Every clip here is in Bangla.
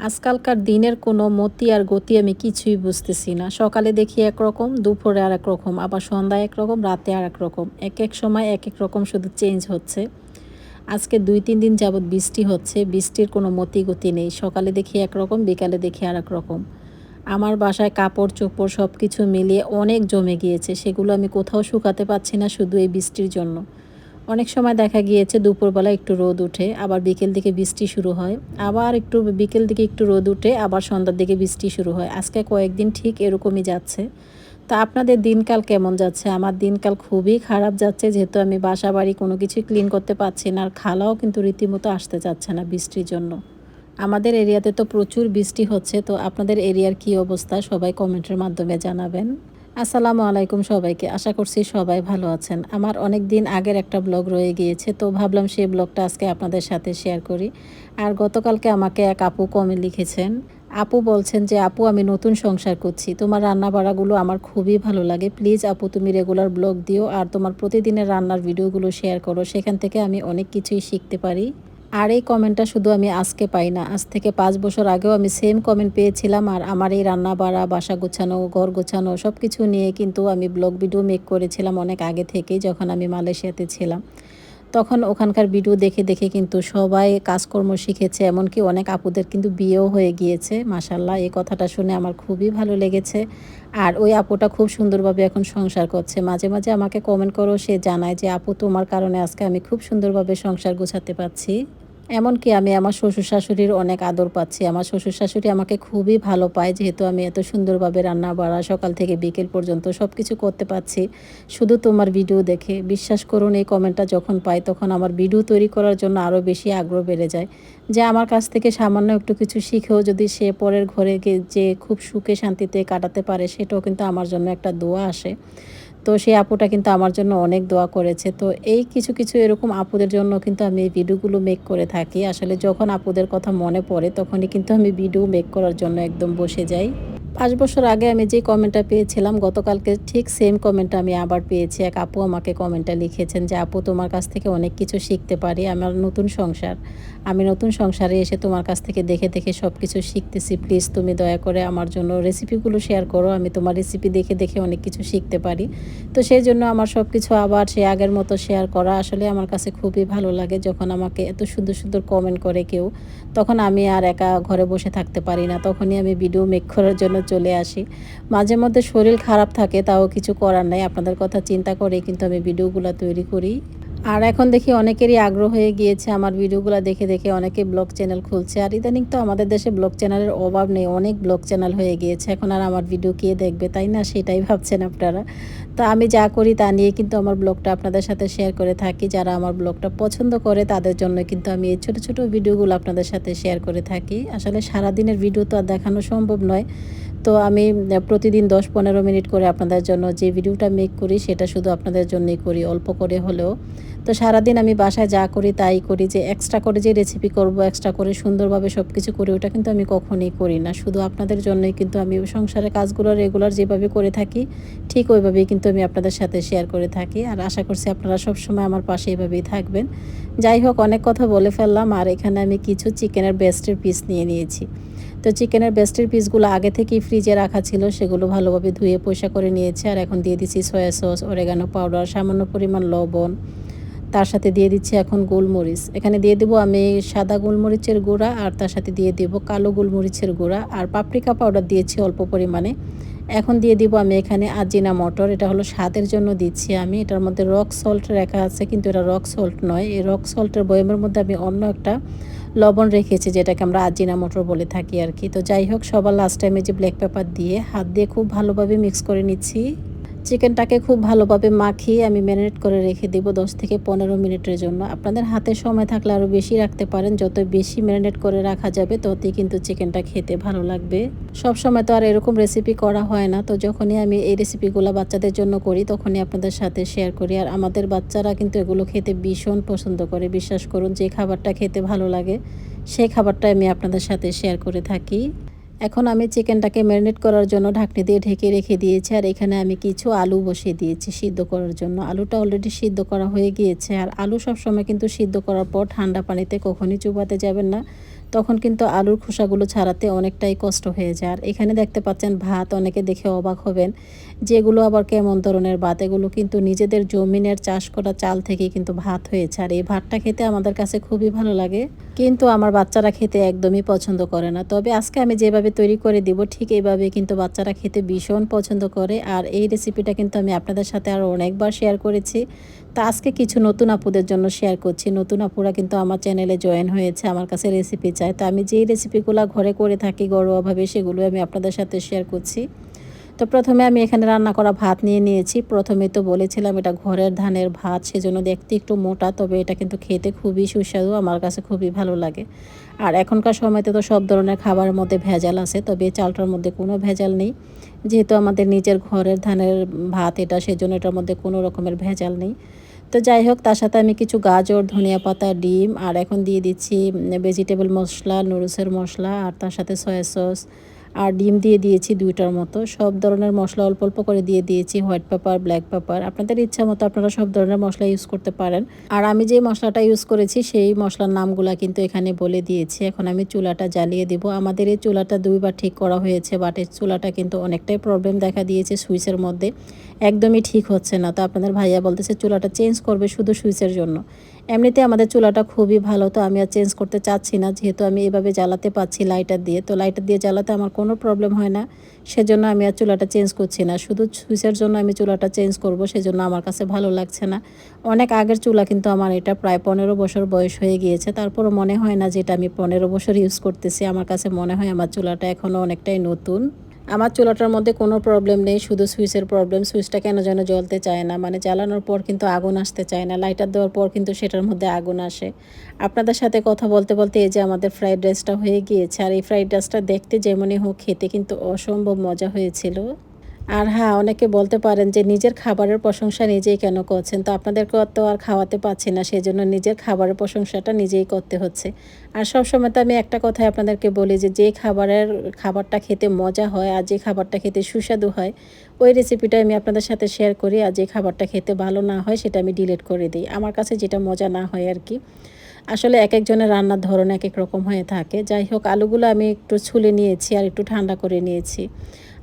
আজকালকার দিনের কোনো মতি আর গতি আমি কিছুই বুঝতেছি না। সকালে দেখি একরকম, দুপুরে আর এক রকম, আবার সন্ধ্যায় একরকম রাতে আর এক রকম। এক এক সময় এক এক রকম শুধু চেঞ্জ হচ্ছে। আজকে দুই তিন দিন যাবৎ বৃষ্টি হচ্ছে, বৃষ্টির কোনো মতি গতি নেই। সকালে দেখি একরকম, বিকালে দেখি আর রকম। আমার বাসায় কাপড়, চোপড় সব কিছু মিলিয়ে অনেক জমে গিয়েছে। সেগুলো আমি কোথাও শুকাতে পারছি না শুধু এই বৃষ্টির জন্য। অনেক সময় দেখা গিয়েছে দুপুরবেলা একটু রোদ উঠে, আবার বিকেল দিকে বৃষ্টি শুরু হয়। আবার একটু বিকেল দিকে একটু রোদ উঠে, আবার সন্ধ্যার দিকে বৃষ্টি শুরু হয়। আজকে কয়েকদিন ঠিক এরকমই যাচ্ছে। তা আপনাদের দিনকাল কেমন যাচ্ছে? আমার দিনকাল খুবই খারাপ যাচ্ছে, যেহেতু আমি বাসা বাড়ি কোনো কিছু ক্লিন করতে পারছি না, আর খালাও কিন্তু রীতিমতো আসতে চাচ্ছে না বৃষ্টির জন্য। আমাদের এরিয়াতে তো প্রচুর বৃষ্টি হচ্ছে, তো আপনাদের এরিয়ার কি অবস্থা? সবাই কমেন্টের মাধ্যমে জানাবেন। আসসালামু আলাইকুম সবাইকে। আশা করছি সবাই ভালো আছেন। আমার অনেক দিন আগের একটা ব্লগ রয়ে গিয়েছে, তো ভাবলাম সেই ব্লগটা আজকে আপনাদের সাথে শেয়ার করি। আর গতকালকে আমাকে এক আপু কমে লিখেছেন, আপু বলছেন যে, আপু, আমি নতুন সংসার করছি। তোমার রান্না বাড়াগুলো আমার খুবই ভালো লাগে। প্লিজ আপু, তুমি রেগুলার ব্লগ দিও আর তোমার প্রতিদিনের রান্নার ভিডিওগুলো শেয়ার করো। সেখান থেকে আমি অনেক কিছুই শিখতে পারি। আর এই কমেন্টটা শুধু আমি আজকে পাই না। আজ থেকে পাঁচ বছর আগেও আমি সেম কমেন্ট পেয়েছিলাম আর আমার এই রান্না বাড়া বাসা গোছানো, ঘর গোছানো সব কিছু নিয়ে কিন্তু আমি ব্লগ ভিডিও মেক করেছিলাম অনেক আগে থেকেই যখন আমি মালয়েশিয়াতে ছিলাম। তখন ওখানকার ভিডিও দেখে দেখে কিন্তু সবাই কাজকর্ম শিখেছে, এমনকি অনেক আপুদের কিন্তু বিয়েও হয়ে গিয়েছে। মাসাল্লাহ এই কথাটা শুনে আমার খুবই ভালো লেগেছে। আর ওই আপুটা খুব সুন্দরভাবে এখন সংসার করছে। মাঝে মাঝে আমাকে কমেন্ট করো সে জানায় যে, আপু, তোমার কারণে আজকে আমি খুব সুন্দরভাবে সংসার গোছাতে পারছি। এমনকি আমি আমার শ্বশুর শাশুড়ির অনেক আদর পাচ্ছি। আমার শ্বশুর শাশুড়ি আমাকে খুবই ভালো পায়, যেহেতু আমি এত সুন্দরভাবে রান্না বাড়া, সকাল থেকে বিকেল পর্যন্ত সব কিছু করতে পারছি। শুধু তোমার ভিডিও দেখে। বিশ্বাস করুন, এই কমেন্টটা যখন পাই, তখন আমার ভিডিও তৈরি করার জন্য আরও বেশি আগ্রহ বেড়ে যায়। যে আমার কাছ থেকে সামান্য একটু কিছু শিখেও যদি সে পরের ঘরে যে খুব সুখে শান্তিতে কাটাতে পারে, সেটাও কিন্তু আমার জন্য একটা দোয়া আসে। তো সেই আপুটা কিন্তু আমার জন্য অনেক দোয়া করেছে। তো এই কিছু কিছু এরকম আপুদের জন্য কিন্তু আমি এই ভিডিওগুলো মেক করে থাকি। আসলে যখন আপুদের কথা মনে পড়ে, তখনই কিন্তু আমি ভিডিও মেক করার জন্য একদম বসে যাই। পাঁচ বছর আগে আমি যে কমেন্টটা পেয়েছিলাম, গতকালকে ঠিক সেম কমেন্টটা আমি আবার পেয়েছি। এক আপু আমাকে কমেন্টটা লিখেছেন যে, আপু, তোমার কাছ থেকে অনেক কিছু শিখতে পারি। আমার নতুন সংসার। আমি নতুন সংসারে এসে তোমার কাছ থেকে দেখে দেখে সব কিছু শিখতেছি। প্লিজ তুমি দয়া করে আমার জন্য রেসিপিগুলো শেয়ার করো। আমি তোমার রেসিপি দেখে দেখে অনেক কিছু শিখতে পারি। তো সেই জন্য আমার সব কিছু আবার সে আগের মতো শেয়ার করা আসলে আমার কাছে খুবই ভালো লাগে যখন আমাকে এত সুন্দর সুন্দর কমেন্ট করে কেউ। তখন আমি আর একা ঘরে বসে থাকতে পারি না। তখনই আমি ভিডিও মেক করার জন্য চলে আসি। মাঝে মধ্যে শরীর খারাপ থাকে, তাও কিছু করার নাই। আপনাদের কথা চিন্তা করে কিন্তু আমি ভিডিওগুলো তৈরি করি। আর এখন দেখি অনেকেরই আগ্রহ হয়ে গিয়েছে আমার ভিডিওগুলো দেখে দেখে, অনেকে ব্লগ চ্যানেল খুলছে। আর ইদানিং তো আমাদের দেশে ব্লগ চ্যানেলের অভাব নেই, অনেক ব্লগ চ্যানেল হয়ে গিয়েছে। এখন আর আমার ভিডিও কে দেখবে, তাই না? সেটাই ভাবছেন আপনারা। তো আমি যা করি তা নিয়ে কিন্তু আমার ব্লগটা আপনাদের সাথে শেয়ার করে থাকি। যারা আমার ব্লগটা পছন্দ করে, তাদের জন্য কিন্তু আমি এই ছোটো ছোটো ভিডিওগুলো আপনাদের সাথে শেয়ার করে থাকি। আসলে সারাদিনের ভিডিও তো আর দেখানো সম্ভব নয়। তো আমি প্রতিদিন দশ পনেরো মিনিট করে আপনাদের জন্য যে ভিডিওটা মেক করি, সেটা শুধু আপনাদের জন্যই করি, অল্প করে হলেও। তো সারাদিন আমি বাসায় যা করি তাই করি, যে এক্সট্রা করে যে রেসিপি করব এক্সট্রা করে সুন্দরভাবে সব কিছু করি, ওটা কিন্তু আমি কখনই করি না। শুধু আপনাদের জন্যই কিন্তু আমি সংসারের কাজগুলো রেগুলার যেভাবে করে থাকি, ঠিক ওইভাবেই কিন্তু আমি আপনাদের সাথে শেয়ার করে থাকি। আর আশা করছি আপনারা সব সময় আমার পাশে এইভাবেই থাকবেন। যাই হোক, অনেক কথা বলে ফেললাম, আর এখানে আমি কিছু চিকেনের বেস্টের পিস নিয়ে নিয়েছি। তো চিকেনের বেস্টের পিসগুলো আগে থেকেই ফ্রিজে রাখা ছিল, সেগুলো ভালোভাবে ধুয়ে পয়সা করে নিয়েছে। আর এখন দিয়ে দিচ্ছি সয়া সস ওরেগানো পাউডার সামান্য পরিমাণ লবণ। তার সাথে দিয়ে দিচ্ছি এখন গোলমরিচ। এখানে দিয়ে দেবো আমি সাদা গোলমরিচের গুঁড়া, আর তার সাথে দিয়ে দেবো কালো গোলমরিচের গুঁড়া। আর পাপরিকা পাউডার দিয়েছি অল্প পরিমাণে। এখন দিয়ে দিব আমি এখানে আজিনা মটর। এটা হলো স্বাদের জন্য দিচ্ছি আমি। এটার মধ্যে রক সল্ট রাখা আছে, কিন্তু এটা রক সল্ট নয়। এই রক সল্টের বয়মের মধ্যে আমি অন্য একটা লবণ রেখেছি, যেটাকে আমরা আজিনা মটর বলে থাকি আর কি। তো যাই হোক, সবার লাস্ট টাইমে যে ব্ল্যাক পেপার দিয়ে হাত দিয়ে খুব ভালোভাবে মিক্স করে নিচ্ছি। চিকেনটাকে খুব ভালোভাবে মাখিয়ে আমি ম্যারিনেট করে রেখে দেব দশ থেকে পনেরো মিনিটের জন্য। আপনাদের হাতে সময় থাকলে আরও বেশি রাখতে পারেন। যত বেশি ম্যারিনেট করে রাখা যাবে, ততই কিন্তু চিকেনটা খেতে ভালো লাগবে। সব সময় তো আর এরকম রেসিপি করা হয় না, তো যখনই আমি এই রেসিপিগুলো বাচ্চাদের জন্য করি, তখনই আপনাদের সাথে শেয়ার করি। আর আমাদের বাচ্চারা কিন্তু এগুলো খেতে ভীষণ পছন্দ করে। বিশ্বাস করুন, যে খাবারটা খেতে ভালো লাগে, সেই খাবারটা আমি আপনাদের সাথে শেয়ার করে থাকি। এখন আমি চিকেনটাকে ম্যারিনেট করার জন্য ঢাকনি দিয়ে ঢেকে রেখে দিয়েছি, আর এখানে আমি কিছু আলু বসিয়ে দিয়েছি সিদ্ধ করার জন্য। আলুটা অলরেডি সিদ্ধ করা হয়ে গিয়েছে, আর আলু সবসময় কিন্তু সিদ্ধ করার পর ঠান্ডা পানিতে কখনই চুবাতে যাবেন না। তখন কিন্তু আলুর খোসাগুলো ছাড়াতে অনেকটাই কষ্ট হয়ে যায়। আর এখানে দেখতে পাচ্ছেন ভাত, অনেকে দেখে অবাক হবেন যেগুলো আবার কেমন ধরনের ভাত। এগুলো কিন্তু নিজেদের জমিনের চাষ করা চাল থেকে কিন্তু ভাত হয়েছে। আর এই ভাতটা খেতে আমাদের কাছে খুবই ভালো লাগে। কিন্তু আমার বাচ্চারা খেতে একদমই পছন্দ করে না। তবে আজকে আমি যেভাবে তৈরি করে দিব, ঠিক এইভাবে কিন্তু বাচ্চারা খেতে ভীষণ পছন্দ করে। আর এই রেসিপিটা কিন্তু আমি আপনাদের সাথে আরও অনেকবার শেয়ার করেছি। তা আজকে কিছু নতুন আপুদের জন্য শেয়ার করছি। নতুন আপুরা কিন্তু আমার চ্যানেলে জয়েন হয়েছে, আমার কাছে রেসিপি চায়। তো আমি যেই রেসিপিগুলো ঘরে করে থাকি ঘরোয়াভাবে সেগুলো আমি আপনাদের সাথে শেয়ার করছি। তো প্রথমে আমি এখানে রান্না করা ভাত নিয়ে নিয়েছি। প্রথমে তো বলেছিলাম এটা ঘরের ধানের ভাত, সেজন্য দেখতে একটু মোটা, তবে এটা কিন্তু খেতে খুবই সুস্বাদু, আমার কাছে খুবই ভালো লাগে। আর এখনকার সময়তে তো সব ধরনের খাবারের মধ্যে ভেজাল আছে, তবে চালটার মধ্যে কোনো ভেজাল নেই। যেহেতু আমাদের নিজের ঘরের ধানের ভাত এটা, সেজন্য এটার মধ্যে কোনো রকমের ভেজাল নেই। তো যাই হোক, তার সাথে আমি কিছু গাজর, ধনিয়া পাতা, ডিম, আর এখন দিয়ে দিচ্ছি ভেজিটেবল মশলা, নুডলসের মশলা, আর তার সাথে সয়া সস আর ডিম দিয়ে দিয়েছি দুইটার মতো। সব ধরনের মশলা অল্প অল্প করে দিয়ে দিয়েছি, হোয়াইট পেপার, ব্ল্যাক পেপার। আপনাদের ইচ্ছা মতো আপনারা সব ধরনের মশলা ইউজ করতে পারেন। আর আমি যে মশলাটা ইউজ করেছি সেই মশলার নামগুলা কিন্তু এখানে বলে দিয়েছি। এখন আমি চুলাটা জ্বালিয়ে দেবো। আমাদের এই চুলাটা দুইবার ঠিক করা হয়েছে বাটের চুলাটা কিন্তু অনেকটাই প্রবলেম দেখা দিয়েছে সুইচের মধ্যে। একদমই ঠিক হচ্ছে না। তো আপনাদের ভাইয়া বলতেছে, চুলাটা চেঞ্জ করবে শুধু সুইচের জন্য। এমনিতে আমাদের চুলাটা খুবই ভালো, তো আমি আর চেঞ্জ করতে চাচ্ছি না। যেহেতু আমি এভাবে জ্বালাতে পাচ্ছি লাইটার দিয়ে, তো লাইটার দিয়ে জ্বালাতে আমার কোনো প্রবলেম হয় না। সেজন্য আমি আর চুলাটা চেঞ্জ করছি না। শুধু সুইচের জন্য আমি চুলাটা চেঞ্জ করব, সেজন্য আমার কাছে ভালো লাগছে না। অনেক আগের চুলা কিন্তু আমার এটা প্রায় পনেরো বছর বয়স হয়ে গিয়েছে। তারপরও মনে হয় না যেটা আমি পনেরো বছর ইউজ করতেছি। আমার কাছে মনে হয় আমার চুলাটা এখনও অনেকটাই নতুন। আমার চুলাটার মধ্যে কোনো প্রবলেম নেই, শুধু সুইচের প্রবলেম সুইচটা কেন যেন জ্বলতে চায় না মানে জ্বালানোর পর কিন্তু আগুন আসতে চায় না লাইটার দেওয়ার পর কিন্তু সেটার মধ্যে আগুন আসে। আপনাদের সাথে কথা বলতে বলতে এই যে আমাদের ফ্রাইড রাইসটা হয়ে গিয়েছে, আর এই ফ্রাইড রাইসটা দেখতে যেমনই হোক, খেতে কিন্তু অসম্ভব মজা হয়েছিল। আর হ্যাঁ অনেকে বলতে পারেন যে নিজের খাবারের প্রশংসা নিজেই কেন করছেন? তো আপনাদেরকে তো আর খাওয়াতে পারছি না সেই জন্য নিজের খাবারের প্রশংসাটা নিজেই করতে হচ্ছে। আর সব সময় তো আমি একটা কথাই আপনাদেরকে বলি যে যে খাবারের খাবারটা খেতে মজা হয় আর যে খাবারটা খেতে সুস্বাদু হয়, ওই রেসিপিটা আমি আপনাদের সাথে শেয়ার করি আর যে খাবারটা খেতে ভালো না হয় সেটা আমি ডিলিট করে দিই। আমার কাছে যেটা মজা না হয় আর কি। আসলে এক একজনের রান্নার ধরন এক এক রকম হয়ে থাকে। যাই হোক, আলুগুলো আমি একটু ছুলে নিয়েছি আর একটু ঠান্ডা করে নিয়েছি।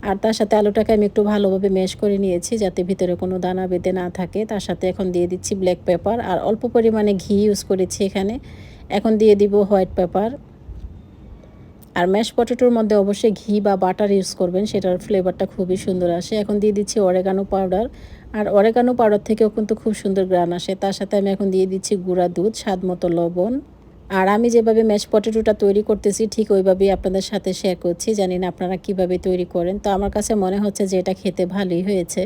আর তার সাথে আলুটাকে আমি একটু ভালোভাবে ম্যাশ করে নিয়েছি যাতে ভিতরে কোনো দানা বেঁধে না থাকে। তার সাথে এখন দিয়ে দিচ্ছি ব্ল্যাক পেপার আর অল্প পরিমাণে ঘি ইউজ করেছি এখানে। এখন দিয়ে দিব হোয়াইট পেপার আর ম্যাশ পটেটোর মধ্যে অবশ্যই ঘি বা বাটার ইউজ করবেন, সেটার ফ্লেভারটা খুবই সুন্দর আসে। এখন দিয়ে দিচ্ছি অরেগানো পাউডার আর অরেগানো পাউডার থেকেও কিন্তু খুব সুন্দর গ্রান আসে। তার সাথে আমি এখন দিয়ে দিচ্ছি গুঁড়া দুধ স্বাদ মতো লবণ। আর আমি যেভাবে ম্যাশ পটেটোটা তৈরি করতেছি, ঠিক ওইভাবেই আপনাদের সাথে শেয়ার করছি। জানি না আপনারা কীভাবে তৈরি করেন। তো আমার কাছে মনে হচ্ছে যে এটা খেতে ভালোই হয়েছে।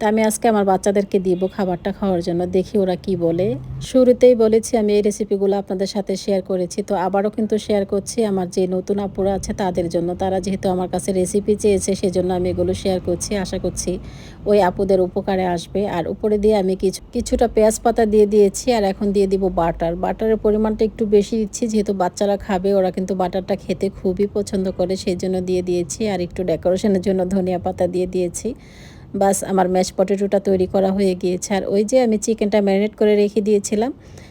তা আমি আজকে আমার বাচ্চাদেরকে দিব খাবারটা খাওয়ার জন্য। দেখি ওরা কি বলে। শুরুতেই বলেছি, আমি এই রেসিপিগুলো আপনাদের সাথে শেয়ার করেছি। তো আবারও কিন্তু শেয়ার করছি, আমার যে নতুন আপুরা আছে তাদের জন্য। তারা যেহেতু আমার কাছে রেসিপি চেয়েছে, সেজন্য আমি এগুলো শেয়ার করছি। আশা করছি ওই আপুদের উপকারে আসবে। আর উপরে দিয়ে আমি কিছু, কিছুটা পেঁয়াজ পাতা দিয়ে দিয়েছি, আর এখন দিয়ে দিব বাটার। বাটারের পরিমাণটা একটু বেশি দিচ্ছি, যেহেতু বাচ্চারা খাবে, ওরা কিন্তু বাটারটা খেতে খুবই পছন্দ করে, সেই জন্য দিয়ে দিয়েছি। আর একটু ডেকোরেশনের জন্য ধনিয়া পাতা দিয়ে দিয়েছি। বাস আমার ম্যাশ পটেটোটা তৈরি করা হয়ে গিয়েছে। আর ওই যে আমি চিকেনটা ম্যারিনেট করে রেখে দিয়েছিলাম,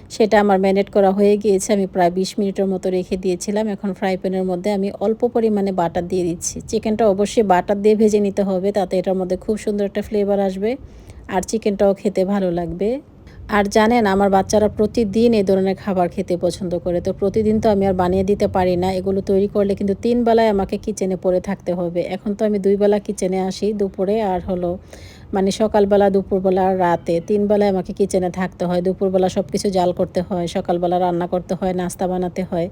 সেটা আমার ম্যারিনেট করা হয়ে গিয়েছে। আমি প্রায় বিশ মিনিটের মতো রেখে দিয়েছিলাম। এখন ফ্রাই প্যানের মধ্যে আমি অল্প পরিমাণে বাটার দিয়ে দিচ্ছি। চিকেনটা অবশ্যই বাটার দিয়ে ভেজে নিতে হবে, তাতে এটার মধ্যে খুব সুন্দর একটা ফ্লেভার আসবে। আর চিকেনটাও খেতে ভালো লাগবে। আর জানেন, আমার বাচ্চারা প্রতিদিন এই ধরনের খাবার খেতে পছন্দ করে। তো প্রতিদিন তো আমি আর বানিয়ে দিতে পারি না। এগুলো তৈরি করলে কিন্তু তিন বেলায় আমাকে কিচেনে পড়ে থাকতে হবে। এখন তো আমি দুই বেলা কিচেনে আসি, দুপুরে আর হলো মানে সকালবেলা, দুপুরবেলা আর রাতে। তিন বেলায় আমাকে কিচেনে থাকতে হয়। দুপুরবেলা সব কিছু জাল করতে হয়, সকালবেলা রান্না করতে হয়, নাস্তা বানাতে হয়।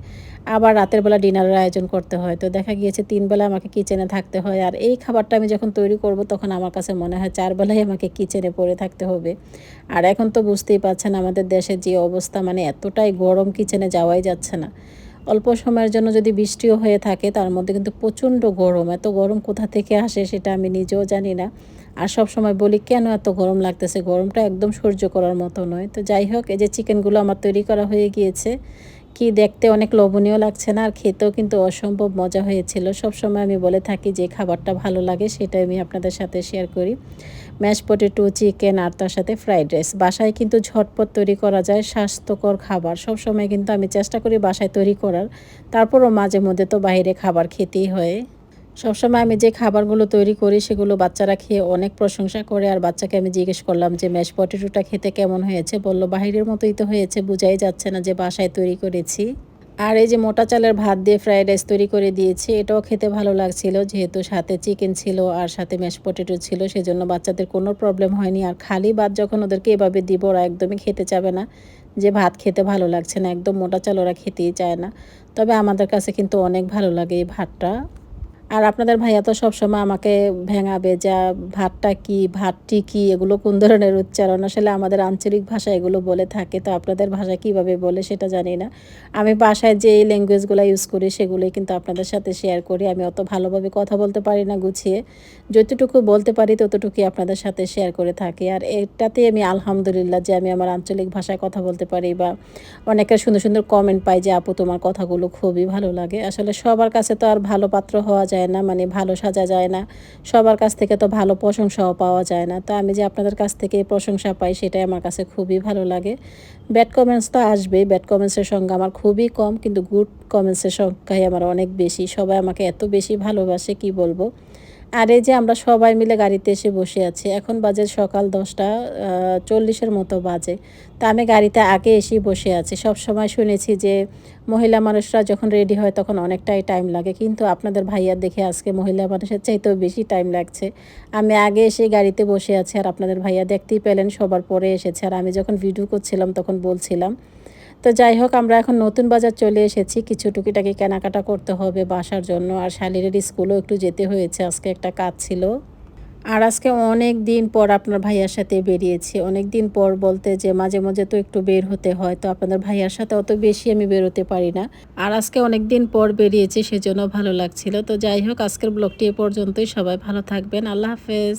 আবার রাতের বেলা ডিনারের আয়োজন করতে হয়। তো দেখা গিয়েছে তিন বেলা আমাকে কিচেনে থাকতে হয়। আর এই খাবারটা আমি যখন তৈরি করব তখন আমার কাছে মনে হয় চার বেলায় আমাকে কিচেনে পড়ে থাকতে হবে। আর এখন তো বুঝতেই পারছেন আমাদের দেশের যে অবস্থা মানে এতটাই গরম কিচেনে যাওয়াই যাচ্ছে না। অল্প সময়ের জন্য যদি বৃষ্টিও হয়ে থাকে, তার মধ্যে কিন্তু প্রচণ্ড গরম। এত গরম কোথা থেকে আসে সেটা আমি নিজেও জানি না। আর সব সময় বলি, কেন এত গরম লাগতেছে? গরমটা একদম সহ্য করার মতো নয়। তো যাই হোক, এই যে চিকেনগুলো আমার তৈরি করা হয়ে গিয়েছে। কি দেখতে অনেক লোভনীয় লাগছে না, আর খেতেও কিন্তু অসম্ভব মজা হয়েছিল। সব সময় আমি বলে থাকি যে, খাবারটা ভালো লাগে সেটাই আমি আপনাদের সাথে শেয়ার করি। ম্যাশ পটেটো চিকেন আর তার সাথে ফ্রাইড রাইস বাসায় কিন্তু ঝটপট তৈরি করা যায়, স্বাস্থ্যকর খাবার। সব সময় কিন্তু আমি চেষ্টা করি বাসায় তৈরি করার। তারপরও মাঝে মধ্যে তো বাইরে খাবার খেতেই হয়। সবসময় আমি যে খাবারগুলো তৈরি করি, সেগুলো বাচ্চারা খেয়ে অনেক প্রশংসা করে। আর বাচ্চাকে আমি জিজ্ঞেস করলাম যে, ম্যাশ পটেটোটা খেতে কেমন হয়েছে? বলল, বাহিরের মতোই তো হয়েছে, বোঝাই যাচ্ছে না যে বাসায় তৈরি করেছি। আর এই যে মোটা চালের ভাত দিয়ে ফ্রাইড রাইস তৈরি করে দিয়েছি, এটাও খেতে ভালো লাগছিল। যেহেতু সাথে চিকেন ছিল আর সাথে ম্যাশ পটেটো ছিল, সেজন্য বাচ্চাদের কোনো প্রবলেম হয়নি। আর খালি ভাত যখন ওদেরকে এভাবে দিব, ওরা একদমই খেতে চাবে না। যে ভাত খেতে ভালো লাগছে না, একদম মোটা চাল ওরা খেতেই চায় না। তবে আমাদের কাছে কিন্তু অনেক ভালো লাগে এই ভাতটা। আর আপনাদের ভাইয়া তো সবসময় আমাকে ভেঙাবে, যা ভাতটা কি, ভাতটি কি, এগুলো কোন ধরনের উচ্চারণ? আসলে আমাদের আঞ্চলিক ভাষা এগুলো বলে থাকে, তো আপনাদের ভাষা কীভাবে বলে সেটা জানি না। আমি বাসায় যে ল্যাঙ্গুয়েজগুলো ইউজ করি সেগুলোই কিন্তু আপনাদের সাথে শেয়ার করি, আমি অত ভালোভাবে কথা বলতে পারি না গুছিয়ে। যতটুকু বলতে পারি ততটুকুই আপনাদের সাথে শেয়ার করে থাকি, আর এটাতে আমি আলহামদুলিল্লাহ যে আমি আমার আঞ্চলিক ভাষায় কথা বলতে পারি বা অনেকের সুন্দর সুন্দর কমেন্ট পাই যে, আপু, তোমার কথাগুলো খুবই ভালো লাগে। আসলে সবার কাছে তো আর ভালো পাত্র হওয়া যায় যায় না মানে ভালো সাজা যায় না। সবার কাছ থেকে তো ভালো প্রশংসাও পাওয়া যায় না। তো আমি যে আপনাদের কাছ থেকে প্রশংসা পাই, সেটাই আমার কাছে খুবই ভালো লাগে। ব্যাড কমেন্টস তো আসবেই। ব্যাড কমেন্টসের সংখ্যা আমার খুবই কম, কিন্তু গুড কমেন্টসের সংখ্যাই আমার অনেক বেশি। সবাই আমাকে এত বেশি ভালোবাসে, কি বলব? আর এই যে আমরা সবাই মিলে গাড়িতে এসে বসে আছি, এখন বাজে সকাল দশটা চল্লিশের মতো বাজে। তা আমি গাড়িতে আগে এসেই বসে আছি। সব সময় শুনেছি যে মহিলা মানুষরা যখন রেডি হয় তখন অনেকটাই টাইম লাগে। কিন্তু আপনাদের ভাইয়ার দেখে আজকে মহিলা মানুষের চাইতেও বেশি টাইম লাগছে। আমি আগে এসে গাড়িতে বসে আছি আর আপনাদের ভাইয়া দেখতেই পেলেন সবার পরে এসেছে। আর আমি যখন ভিডিও করছিলাম তখন বলছিলাম তো যাই হোক, আমরা এখন নতুন বাজার চলে এসেছি। কিছু টুকিটাকি কেনাকাটা করতে হবে বাসার জন্য। আর শালিরের স্কুলও একটু যেতে হয়েছে, আজকে একটা কাজ ছিল। আর আজকে অনেক দিন পর আপনার ভাইয়ার সাথে বেরিয়েছি। অনেক দিন পর বলতে যে মাঝে মাঝে তো একটু বের হতে হয়, তো আপনাদের ভাইয়ার সাথে অত বেশি আমি বেরোতে পারি না। আর আজকে অনেক দিন পর বেরিয়েছি, সেজন্য ভালো লাগছিল। তো যাই হোক, আজকের ব্লগটি এ পর্যন্তই। সবাই ভালো থাকবেন। আল্লাহ হাফেজ।